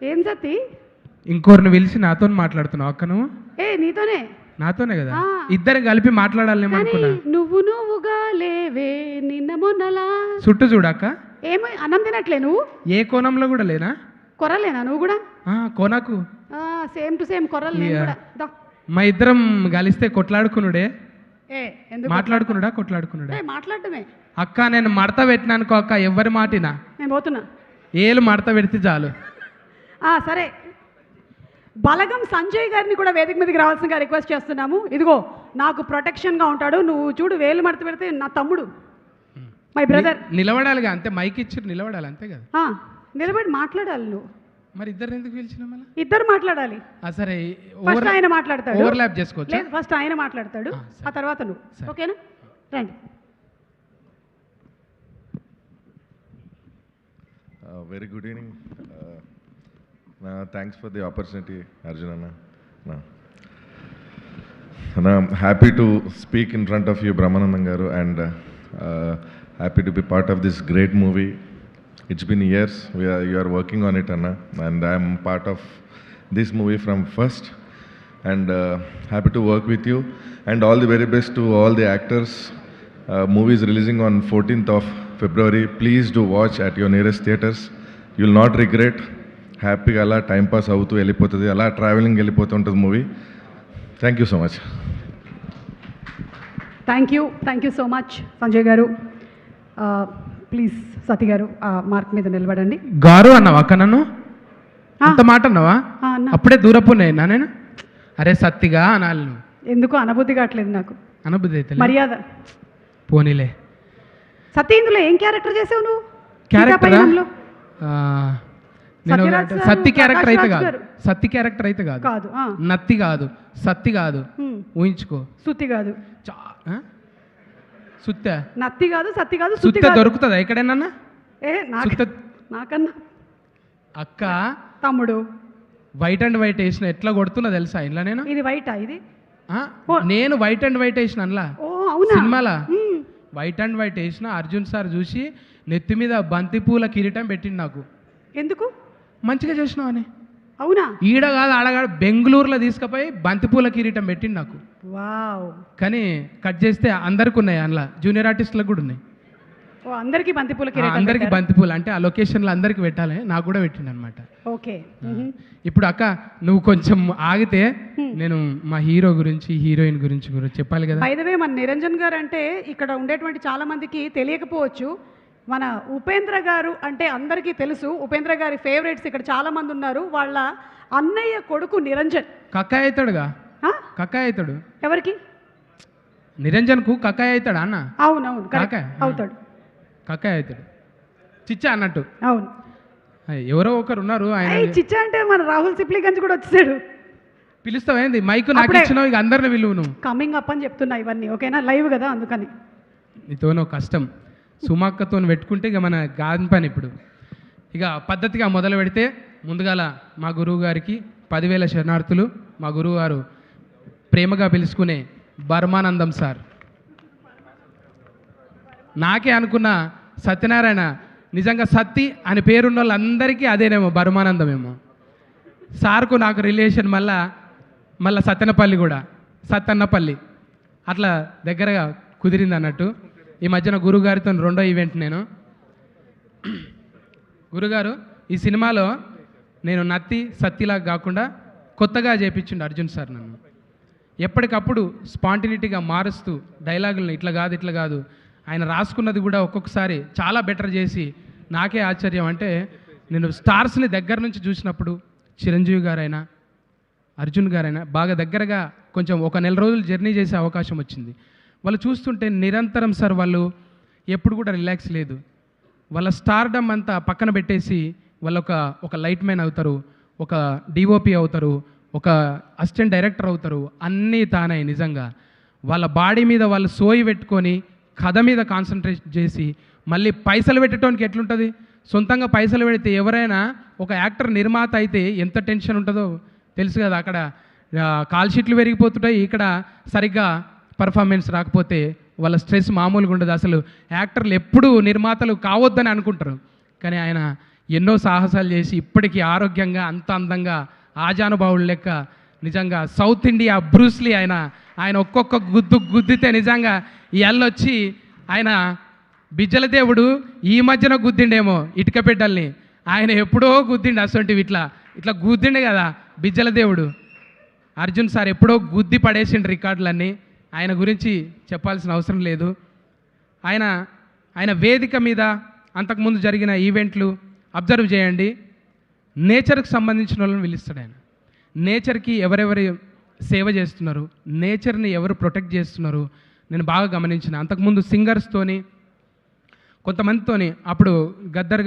ఏం సత్తి ఇంకోరిని పిలిచి నాతో మాట్లాడుతున్నావు అక్క నువ్వు? ఏ నీతోనే? నాతోనే కదా. ఇద్దరు కలిపి మాట్లాడాలేమో కానీ అనుకున్నా. నువ్వు నువ్వుగా లేవే నిన్న మొన్నలా. చుట్టూ చూడక్క ఏమో అన్నం తినట్లే నువ్వు? ఏ కోణంలో కూడా లేనా? కొర్రలేనా నువ్వు కూడా? ఆ, కోనాకు సేమ్ టు సేమ్ దా. మా ఇద్దరం కలిస్తే కొట్లాడుకునుడే. ఏ ఎందుకు మాట్లాడుకునుడా కొట్లాడుకునుడా? ఏ, మాట్లాడటమే. అక్క నేను మడత పెట్టినానుకో అక్క ఎవరి మాటినా? నేను పోతున్నా. ఏలు మడత పెడితే చాలు. సరే. బలగం సంజయ్ గారిని కూడా వేదిక మీదకి రావాల్సిందిగా రిక్వెస్ట్ చేస్తున్నాము. ఇదిగో నాకు ప్రొటెక్షన్గా ఉంటాడు. నువ్వు చూడు వేలు మడత పెడితే నా తమ్ముడు. మై బ్రదర్ నిలబడాలిగా అంతే మైక్ ఇచ్చి నిలబడాలి అంతే కదా. నిలబడి మాట్లాడాలి నువ్వు. మరి ఇద్దరు ఎందుకు పిలిచిన ఇద్దరు మాట్లాడాలి. ఆ, సరే ఫస్ట్ ఆయన మాట్లాడతాడు. ఓవర్లాప్ చేసుకోవచ్చు? లేదు ఫస్ట్ ఆయన మాట్లాడతాడు. ఆ, తర్వాత నువ్వు. సరే. ఓకేనా? రండి. Very good evening. Uh, thanks for the opportunity, Arjun Anna. No. And I'm happy to speak in front of you, Brahmanandam Garu, and uh, uh, happy to be part of this great movie. It's been years we are, you are working on it, Anna, and I'm part of this movie from first. And uh, happy to work with you, and all the very best to all the actors. Uh, movie is releasing on 14th of February. Please do watch at your nearest theaters. You will not regret. హ్యాపీగా అలా time pass అవుతూ వెళ్ళిపోతుంది అలా travelling వెళ్ళిపోతూ ఉంటుంది movie thank you so much thank you thank you so much Sanjay garu. Please సతీ గారు ఆ mark మీద నిలబడండి. గారు అన్నావా అక్క నన్ను. అంత మాట అన్నావా? అప్పుడే దూరపు నా నేను? అరే సత్తిగా అనాలి ఎందుకు అనబుద్ధి కావట్లేదు నాకు? అనబుద్ధి అయితే మర్యాద. పోనీలే. సతీ ఇందులో ఏం క్యారెక్టర్ చేసావు నువ్వు? క్యారెక్టర్? నేను సత్తి క్యారెక్టర్ అయితే కాదు. సత్తి క్యారెక్టర్ అయితే కాదు. కాదు నత్తి కాదు సత్తి కాదు. ఊహించుకో. సుత్తి కాదు? సుత్త. నత్తి కాదు సత్తి కాదు సుత్తి దొరుకుతుందా ఎక్కడైనా ఏ నాకన్నా. అక్క తమ్ముడు. వైట్ అండ్ వైట్ వేసిన ఎట్లా కొడుతున్నా తెలుసా ఇలా నేను? ఇది వైటా ఇది? ఆ? నేను వైట్ అండ్ వైట్ వేసిన అందులో ఓ అవునా? సినిమాలా? వైట్ అండ్ వైట్ వేసిన అర్జున్ సార్ చూసి నెత్తి మీద బంతి పూల కిరీటం పెట్టిండు నాకు. ఎందుకు? మంచిగా చేసినావు అని అవునా? ఈడ కాదు ఆడగాడు బెంగళూరులో తీసుకుపోయి బంతిపూల కిరీటం పెట్టిండు నాకు. వావ్. కానీ కట్ చేస్తే అందరికి ఉన్నాయి అందులో జూనియర్ ఆర్టిస్టులకు కూడా ఉన్నాయి. ఓ అందరికీ బంతిపూల కిరీటం అందరికి పెట్టారా? బంతిపూలు అంటే ఆ లొకేషన్లో అందరికి పెట్టాలి నాకు కూడా పెట్టిండు అనమాట ఓకే. ఇప్పుడు అక్క నువ్వు కొంచెం ఆగితే నేను మా హీరో గురించి హీరోయిన్ గురించి గురించి చెప్పాలి కదా. బై ద వే మన నిరంజన్ గారు అంటే ఇక్కడ ఉండేటువంటి చాలా మందికి తెలియకపోవచ్చు. మన ఉపేంద్ర గారు అంటే అందరికీ తెలుసు ఉపేంద్ర గారి ఫేవరెట్స్ ఇక్కడ చాలా మంది ఉన్నారు. వాళ్ళ అన్నయ్య కొడుకు నిరంజన్. కక్కాయ అవుతాడుగా? కక్కాయ అవుతాడు ఎవరికి? నిరంజన్కు కక్కాయ అవుతాడా అన్న? అవునవును correct. కాకా? అవుతాడు. కక్కాయ అవుతాడు చిచ్చా అన్నట్టు. అవును. ఎవరో ఒకరు ఉన్నారు ఆయన. చిచ్చా అంటే మన రాహుల్ సిప్లిగంజ్ కూడా వచ్చేసాడు. పిలుస్తావేంది మైక్ నాకు. ఇచ్చినావు ఇక అందరిని విలువ నువ్వు. కమింగ్ అప్ అని చెప్తున్నా ఇవన్నీ ఓకేనా? లైవ్ కదా అందుకని. నీతోనో కష్టం. సుమాక్కతో పెట్టుకుంటే ఇక మన గాని పని ఇప్పుడు. ఇక పద్ధతిగా మొదలు పెడితే ముందుగాల మా గురువు గారికి పదివేల శరణార్థులు మా గురువు గారు ప్రేమగా పిలుచుకునే బర్మానందం సార్. నాకే అనుకున్న సత్యనారాయణ నిజంగా సత్తి అని పేరున్న వాళ్ళందరికీ అదేనేమో బర్మానందమేమో. సార్కు నాకు రిలేషన్ మళ్ళా మళ్ళా సత్తెనపల్లి కూడా సత్తన్నపల్లి. అట్లా దగ్గరగా కుదిరింది అన్నట్టు ఈ మధ్యన గురుగారితో రెండో ఈవెంట్ నేను. గురుగారు ఈ సినిమాలో నేను నత్తి సత్తిలా కాకుండా కొత్తగా చేపించిండు అర్జున్ సార్ నన్ను. ఎప్పటికప్పుడు స్పాంటినిటీగా మారుస్తూ డైలాగులను ఇట్లా కాదు ఇట్లా కాదు ఆయన రాసుకున్నది కూడా ఒక్కొక్కసారి చాలా బెటర్ చేసి నాకే ఆశ్చర్యం అంటే నేను స్టార్స్ని దగ్గర నుంచి చూసినప్పుడు చిరంజీవి గారైనా అర్జున్ గారైనా బాగా దగ్గరగా కొంచెం ఒక నెల రోజులు జర్నీ చేసే అవకాశం వచ్చింది. వాళ్ళు చూస్తుంటే నిరంతరం సార్ వాళ్ళు ఎప్పుడు కూడా రిలాక్స్ లేదు. వాళ్ళ స్టార్డమ్ అంతా పక్కన పెట్టేసి వాళ్ళు ఒక ఒక లైట్ మ్యాన్ అవుతారు ఒక డిఓపి అవుతారు ఒక అసిస్టెంట్ డైరెక్టర్ అవుతారు అన్నీ తానే నిజంగా. వాళ్ళ బాడీ మీద వాళ్ళు సోయి పెట్టుకొని కథ మీద కాన్సన్ట్రేట్ చేసి మళ్ళీ పైసలు పెట్టడానికి ఎట్లుంటుంది? సొంతంగా పైసలు పెడితే ఎవరైనా ఒక యాక్టర్ నిర్మాత అయితే ఎంత టెన్షన్ ఉంటుందో తెలుసు కదా అక్కడ. ఆ, కాల్ షీట్లు పెరిగిపోతుంటాయి ఇక్కడ సరిగ్గా పర్ఫార్మెన్స్ రాకపోతే వాళ్ళ స్ట్రెస్ మామూలుగా ఉండదు. అసలు యాక్టర్లు ఎప్పుడూ నిర్మాతలు కావద్దని అనుకుంటారు. కానీ ఆయన ఎన్నో సాహసాలు చేసి ఇప్పటికీ ఆరోగ్యంగా అంత అందంగా ఆజానుభావులు లెక్క నిజంగా సౌత్ ఇండియా బ్రూస్లీ ఆయన ఆయన ఒక్కొక్క గుద్దు గుద్దితే నిజంగా ఈ ఎల్లొచ్చి ఆయన బిజ్జల దేవుడు ఈ మధ్యన గుద్దిండేమో ఇటుక బిడ్డల్ని. ఆయన ఎప్పుడో గుద్దిండు అసొంటివి ఇట్లా ఇట్లా గుద్దిండే కదా బిజ్జల దేవుడు. అర్జున్ సార్ ఎప్పుడో గుద్ది పడేసిండు రికార్డులన్నీ. ఆయన గురించి చెప్పాల్సిన అవసరం లేదు. ఆయన ఆయన వేదిక మీద అంతకుముందు జరిగిన ఈవెంట్లు అబ్జర్వ్ చేయండి. నేచర్కి సంబంధించిన వాళ్ళని పిలుస్తాడు ఆయన. నేచర్కి ఎవరెవరు సేవ చేస్తున్నారు? నేచర్ని ఎవరు ప్రొటెక్ట్ చేస్తున్నారు? నేను బాగా గమనించిన. అంతకుముందు సింగర్స్తోని కొంతమందితోని అప్పుడు గద్దర్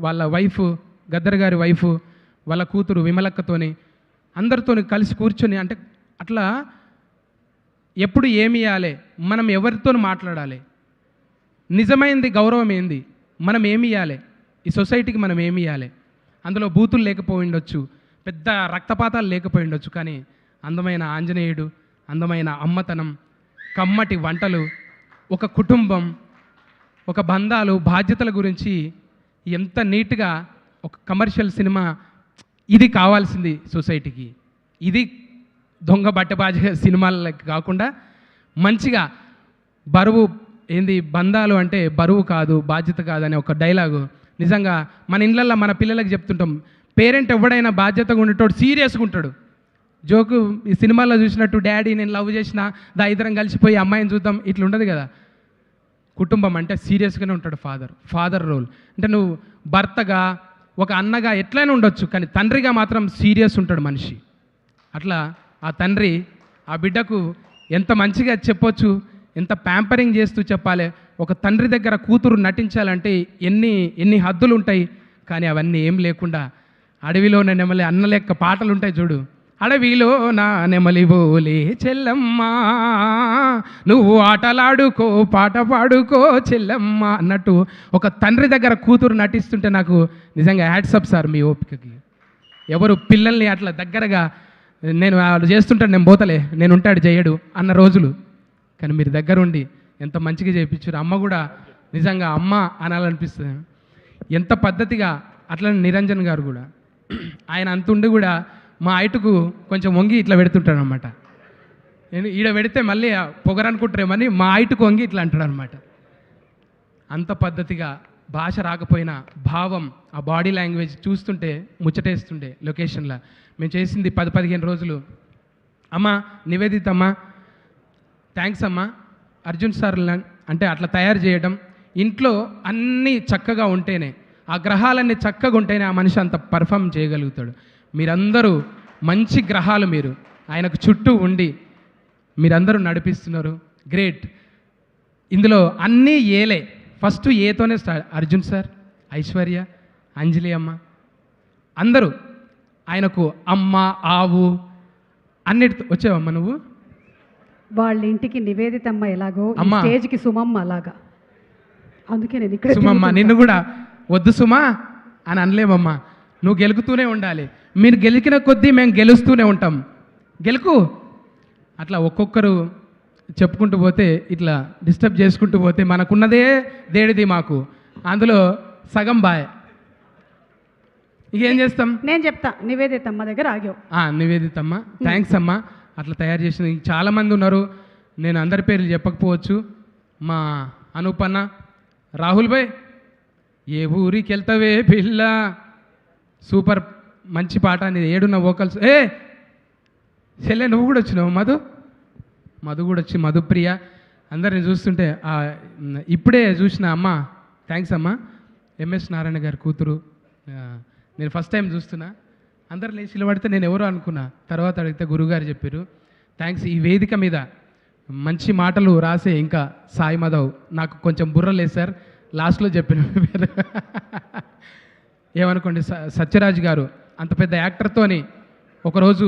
వాళ్ళ వైఫ్ గద్దర్ గారి వైఫ్ వాళ్ళ కూతురు విమలక్కతోని అందరితోని కలిసి కూర్చొని అంటే అట్లా ఎప్పుడు ఏమి ఇవ్వాలి మనం ఎవరితో మాట్లాడాలి. నిజమైంది గౌరవం ఏంది మనం ఏమి ఇవ్వాలి ఈ సొసైటీకి మనం ఏమి ఇవ్వాలి అందులో బూతులు లేకపోయి ఉండొచ్చు పెద్ద రక్తపాతాలు లేకపోయి ఉండొచ్చు కానీ అందమైన ఆంజనేయుడు అందమైన అమ్మతనం కమ్మటి వంటలు ఒక కుటుంబం ఒక బంధాలు బాధ్యతల గురించి ఎంత నీట్గా ఒక కమర్షియల్ సినిమా ఇది కావాల్సింది సొసైటీకి. ఇది దొంగ బట్టబాజ సినిమాలకి కాకుండా మంచిగా బరువు ఏంది బంధాలు అంటే బరువు కాదు బాధ్యత కాదని ఒక డైలాగు. నిజంగా మన ఇళ్ళల్లో మన పిల్లలకు చెప్తుంటాం పేరెంట్ ఎవడైనా బాధ్యతగా ఉండేటోడు సీరియస్గా ఉంటాడు. జోకు ఈ సినిమాల్లో చూసినట్టు డాడీ నేను లవ్ చేసిన దా ఇద్దరం కలిసిపోయి అమ్మాయిని చూద్దాం ఇట్లా ఉండదు కదా. కుటుంబం అంటే సీరియస్గానే ఉంటాడు ఫాదర్ ఫాదర్ రోల్. అంటే నువ్వు భర్తగా ఒక అన్నగా ఎట్లయినా ఉండొచ్చు కానీ తండ్రిగా మాత్రం సీరియస్ ఉంటాడు మనిషి. అట్లా ఆ తండ్రి ఆ బిడ్డకు ఎంత మంచిగా చెప్పొచ్చు ఎంత ప్యాంపరింగ్ చేస్తూ చెప్పాలి ఒక తండ్రి దగ్గర కూతురు నటించాలంటే ఎన్ని ఎన్ని హద్దులు ఉంటాయి కానీ అవన్నీ ఏం లేకుండా అడవిలోనే నెమలి అన్న లెక్క పాటలు ఉంటాయి చూడు. అడవిలో నా నెమలి బోలే చెల్లమ్మ నువ్వు ఆటలాడుకో పాట పాడుకో చెల్లమ్మ అన్నట్టు ఒక తండ్రి దగ్గర కూతురు నటిస్తుంటే నాకు నిజంగా యాడ్సప్ సార్ మీ ఓపికకి. ఎవరు పిల్లల్ని అట్లా దగ్గరగా నేను వాళ్ళు చేస్తుంటాడు నేను పోతలే నేను ఉంటాడు చేయడు అన్న రోజులు. కానీ మీరు దగ్గర ఉండి ఎంత మంచిగా చేయించారు. అమ్మ కూడా నిజంగా అమ్మ అనాలనిపిస్తుంది. ఎంత పద్ధతిగా అట్లనే నిరంజన్ గారు కూడా. ఆయన అంతుండి కూడా మా ఐటుకు కొంచెం వంగి ఇట్లా పెడుతుంటాడు అనమాట నేను ఈడ పెడితే మళ్ళీ పొగరనుకుంటారేమని మా హైటుకు వంగి ఇట్లా అంటాడు అనమాట అంత పద్ధతిగా భాష రాకపోయినా భావం ఆ బాడీ లాంగ్వేజ్ చూస్తుంటే ముచ్చటేస్తుండే లొకేషన్లో. మేము చేసింది పది పదిహేను రోజులు. అమ్మా నివేదిత అమ్మా థ్యాంక్స్ అమ్మా. అర్జున్ సార్ అంటే అట్లా తయారు చేయడం ఇంట్లో అన్నీ చక్కగా ఉంటేనే ఆ గ్రహాలన్నీ చక్కగా ఉంటేనే ఆ మనిషి అంత పర్ఫామ్ చేయగలుగుతాడు. మీరందరూ మంచి గ్రహాలు మీరు. ఆయనకు చుట్టూ ఉండి మీరందరూ నడిపిస్తున్నారు. గ్రేట్ ఇందులో అన్నీ ఏలే. ఫస్ట్ ఏతోనే స్టార్ట్. అర్జున్ సార్ ఐశ్వర్య అంజలి అమ్మ. అందరూ ఆయనకు అమ్మ ఆవు అన్నిటితో వచ్చావమ్మ నువ్వు? వాళ్ళ ఇంటికి నివేదితమ్మ ఎలాగో. స్టేజ్కి సుమమ్మ అలాగా. అందుకే నేను ఇక్కడ సుమమ్మ నిన్ను కూడా వద్దు సుమా అని అనలేమమ్మా. నువ్వు గెలుకుతూనే ఉండాలి. మీరు గెలికిన కొద్దీ మేము గెలుస్తూనే ఉంటాం. గెలుకు. అట్లా ఒక్కొక్కరు చెప్పుకుంటూ పోతే ఇట్లా డిస్టర్బ్ చేసుకుంటూ పోతే మనకున్నదే దేడిది మాకు. అందులో సగం బాయ్. ఇక ఏం చేస్తాం? నేను చెప్తా నివేదితమ్మ దగ్గర ఆగావు. ఆ, నివేదిత అమ్మ థ్యాంక్స్ అమ్మా. అట్లా తయారు చేసిన ఇంక చాలామంది ఉన్నారు. నేను అందరి పేర్లు చెప్పకపోవచ్చు. మా అనూపన్న రాహుల్ భాయ్ ఏ ఊరికి వెళ్తావే పిల్ల? సూపర్ మంచి పాట అనేది ఏడున్న వోకల్స్ ఏ చెల్లె నువ్వు కూడా వచ్చినావు మధు? మధు కూడా వచ్చి మధుప్రియ అందరిని చూస్తుంటే ఇప్పుడే చూసిన అమ్మ థ్యాంక్స్ అమ్మ. ఎంఎస్ నారాయణ గారి కూతురు నేను ఫస్ట్ టైం చూస్తున్నా. అందరు లేచి నిలబడితే నేను ఎవరో అనుకున్నా. తర్వాత అడిగితే గురుగారు చెప్పారు థ్యాంక్స్ ఈ వేదిక మీద మంచి మాటలు రాసే ఇంకా సాయి మాధవ్ నాకు కొంచెం బుర్ర లేదు సార్. లాస్ట్లో చెప్పిన పేరు ఏమనుకోండి స- సత్యరాజ్ గారు అంత పెద్ద యాక్టర్తోని ఒకరోజు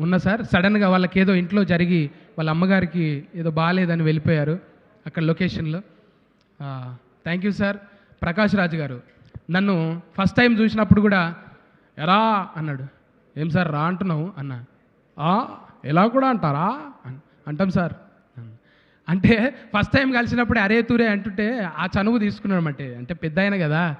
ఉన్న సార్ సడన్గా వాళ్ళకి ఏదో ఇంట్లో జరిగి వాళ్ళ అమ్మగారికి ఏదో బాగాలేదని వెళ్ళిపోయారు అక్కడ లొకేషన్లో thank you sir Prakash Raju garu నన్ను ఫస్ట్ టైం చూసినప్పుడు కూడా ఎరా అన్నాడు. ఏం సార్ రా అంటున్నావు? అన్న. "ఆ, ఎలా కూడా అంటారా? అంటాం సార్. అంటే ఫస్ట్ టైం కలిసినప్పుడు అరే తూరే అంటుంటే ఆ చనువు తీసుకున్నాడు అంటే పెద్ద ఆయన కదా.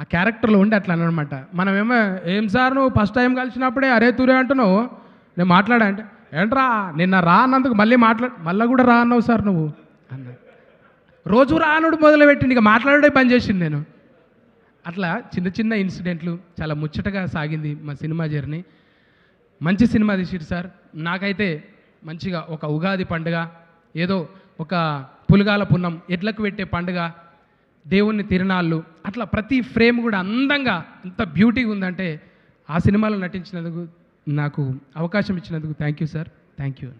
ఆ క్యారెక్టర్లో ఉండి అట్లా అనమాట మనమేమో ఏం సార్ నువ్వు ఫస్ట్ టైం కలిసినప్పుడే అరే తూరే అంటున్నావు? నేను మాట్లాడా అంటే ఏంట్రా నిన్న రా అన్నందుకు మళ్ళీ మాట్లా మళ్ళీ కూడా రా అన్నావు సార్ నువ్వు? అన్నా. రోజు రానుడు మొదలుపెట్టింది ఇక మాట్లాడే పని చేసింది నేను. అట్లా చిన్న చిన్న ఇన్సిడెంట్లు చాలా ముచ్చటగా సాగింది మా సినిమా జర్నీ. మంచి సినిమా తీసిరు సార్. నాకైతే మంచిగా ఒక ఉగాది పండుగ ఏదో ఒక పులగాల పున్నం ఎడ్లకు పెట్టే పండుగ దేవుణ్ణి తిరునాళ్ళు అట్లా ప్రతి ఫ్రేమ్ కూడా అందంగా ఎంత బ్యూటీగా ఉందంటే ఆ సినిమాలో నటించినందుకు నాకు అవకాశం ఇచ్చినందుకు thank you sir. Thank you